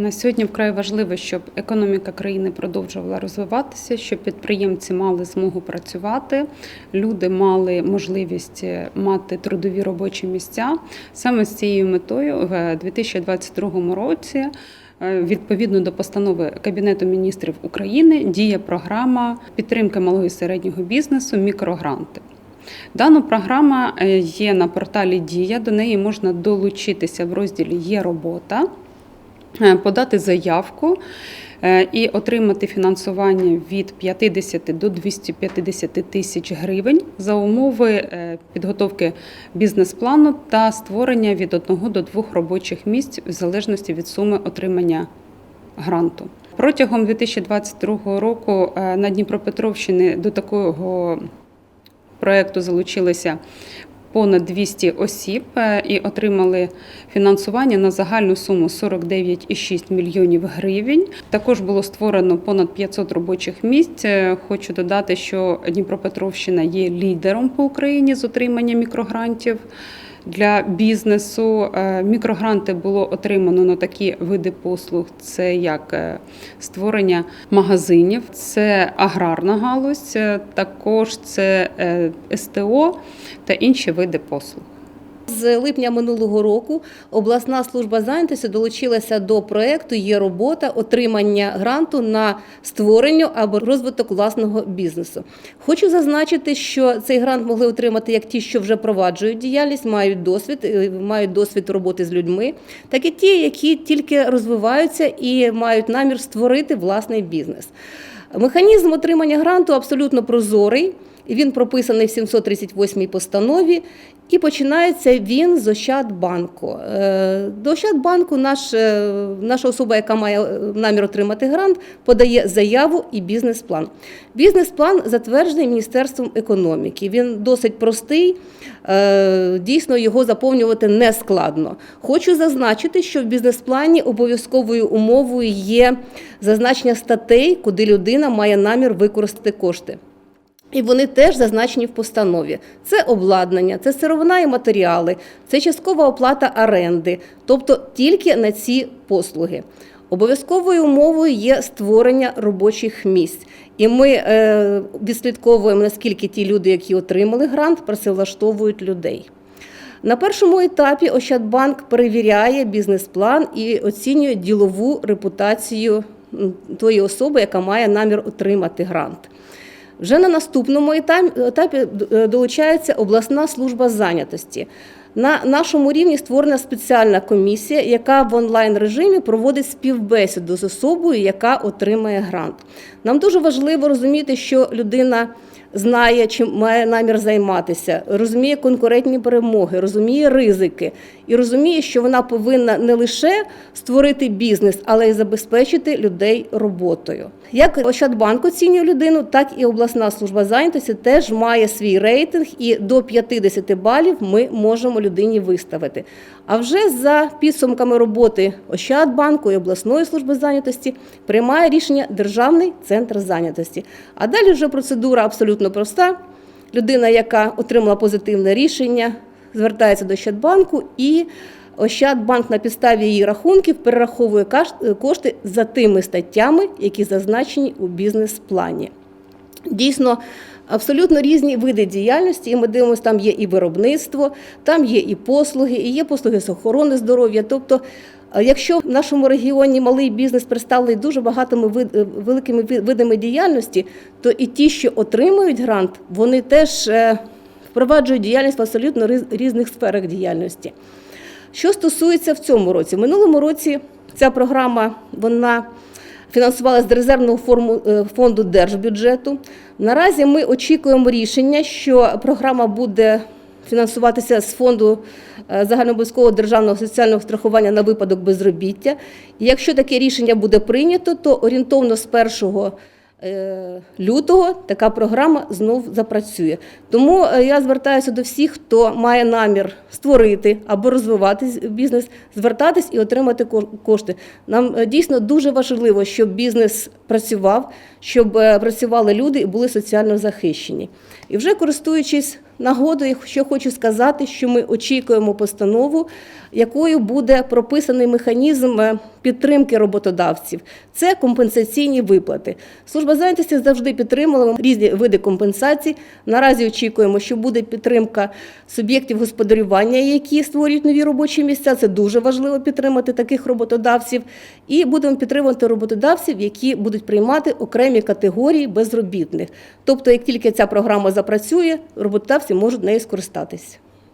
На сьогодні вкрай важливо, щоб економіка країни продовжувала розвиватися, щоб підприємці мали змогу працювати, люди мали можливість мати трудові робочі місця. Саме з цією метою в 2022 році. е, Відповідно до постанови Кабінету міністрів України діє програма підтримки малого і середнього бізнесу мікрогранти. Дана програма е, є на порталі Дія. До неї можна долучитися в розділі Є робота, е, подати заявку е, і отримати фінансування від 50 до 250 тисяч гривень за умови е, підготовки бізнес-плану та створення від одного до двох робочих місць в залежності від суми отримання гранту. Протягом 2022 року е, на Дніпропетровщині до такого проєкту залучилися понад 200 осіб е, і отримали фінансування на загальну суму 49,6 мільйонів гривень. Також було створено понад 500 робочих місць. Е, Хочу додати, що Дніпропетровщина є лідером по Україні з отримання мікрогрантів. Для бізнесу Е, мікрогранти було отримано на такі види послуг: це як е, створення магазинів, це аграрна галузь, е, також це СТО та інші види послуг. З липня минулого року обласна служба зайнятості долучилася до проекту Є робота отримання гранту на створення або розвиток власного бізнесу. Хочу зазначити, що цей грант могли отримати як ті, що вже проваджують діяльність, мають досвід, е, мають досвід роботи з людьми, так і ті, які тільки розвиваються і мають намір створити власний бізнес. Механізм отримання гранту абсолютно прозорий. Він прописаний в 738 постанові, і починається він з Ощадбанку. Е, До Ощадбанку наш, е, наша особа, яка має е, намір отримати грант, подає заяву і бізнес-план. Бізнес-план затверджений Міністерством економіки. Він досить простий, дійсно його заповнювати не складно. Хочу зазначити, що в бізнес-плані обов'язковою умовою є зазначення статей, куди людина має намір використати кошти. І вони теж зазначені в постанові. Це обладнання, це сировина і матеріали, це часткова оплата оренди, тобто тільки на ці послуги. Обов'язковою умовою є створення робочих місць. І ми е, відслідковуємо, наскільки ті люди, які отримали грант, працевлаштовують людей. На першому етапі Ощадбанк перевіряє бізнес-план і оцінює ділову репутацію тої особи, яка має намір отримати грант. Вже на наступному етапі- е, долучається обласна служба зайнятості. На нашому рівні створена спеціальна комісія, яка в онлайн режимі проводить співбесіду з особою, яка отримає грант. Нам дуже важливо розуміти, що людина знає, чим має намір займатися, розуміє конкурентні перемоги, розуміє ризики і розуміє, що вона повинна не лише створити бізнес, але й забезпечити людей роботою. Як Ощадбанк оцінює людину, так і обласна служба зайнятості теж має свій рейтинг, і до 50 балів ми можемо людині виставити. А вже за підсумками роботи Ощадбанку і обласної служби зайнятості приймає рішення Державний центр зайнятості. А далі вже процедура абсолютно проста. Людина, яка отримала позитивне рішення, звертається до Ощадбанку і Ощадбанк на підставі її рахунків перераховує кошти за тими статтями, які зазначені у бізнес-плані. Дійсно, абсолютно різні види діяльності, і ми дивимося, там є і виробництво, там є і послуги, і є послуги з охорони здоров'я. Тобто, е, якщо в нашому регіоні малий бізнес представлений дуже багатими е, великими видами діяльності, то і ті, що отримують грант, вони теж е, впроваджують діяльність в абсолютно різних сферах діяльності. Що стосується в цьому році, в минулому році ця програма вона фінансувалася з резервного форму- е, фонду держбюджету. Наразі ми очікуємо рішення, що програма буде фінансуватися з фонду е, загальнообов'язкового державного соціального страхування на випадок безробіття. І якщо таке рішення буде прийнято, то орієнтовно з 1 е, лютого така програма знов запрацює. Тому е, я звертаюся до всіх, хто має намір створити або розвивати бізнес, звертатись і отримати кошти. Нам е, дійсно дуже важливо, щоб бізнес працював, щоб е, працювали люди і були соціально захищені. І вже користуючись нагодою, що хочу сказати, що ми очікуємо постанову, якою буде прописаний механізм е, підтримки роботодавців. Це компенсаційні виплати. Служба зайнятості завжди підтримувала різні види компенсацій. Наразі очікуємо, що буде підтримка суб'єктів господарювання, які створюють нові робочі місця. Це дуже важливо підтримати таких роботодавців. І будемо підтримувати роботодавців, які будуть приймати окремі категорії безробітних. Тобто, як тільки ця програма запрацює, роботодавці можуть нею скористатися.